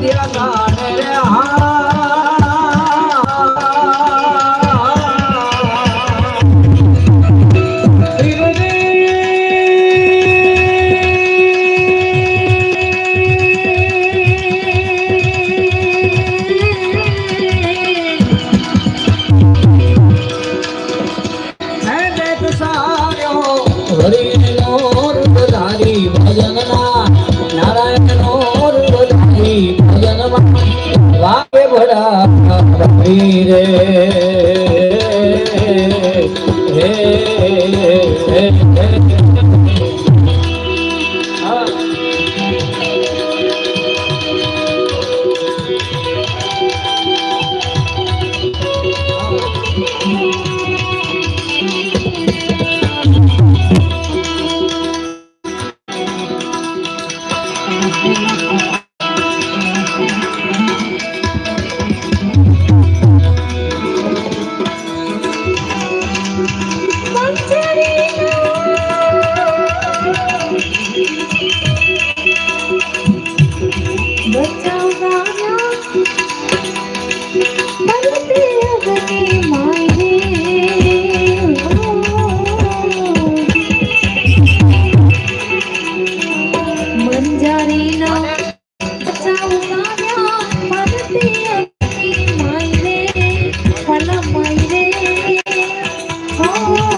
সঙ্গে রাঙা નારી રે હે હા Oh,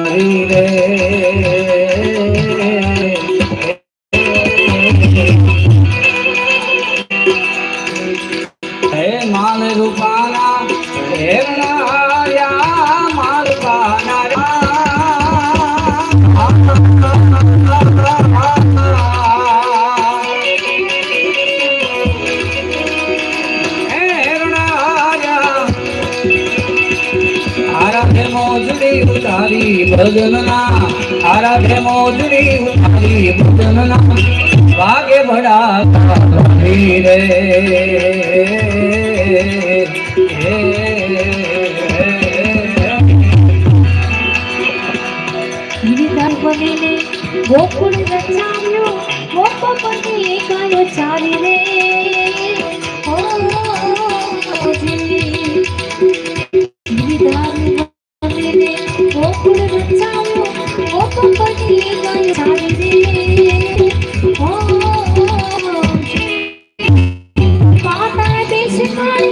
રાણી માન રૂપાલા હે મોજડી ઉતારી ભજનના આરાધે મોજડી ઉતારી ભજનના વાગે ભડા રે ગિરિધર બનીને ગોકુળ રચાવ્યો ગોપપતિ ગાયો ચારી રે গোকুল রচালো গোপপতি গঞ্জাল রে ও পাতা দেশ কাল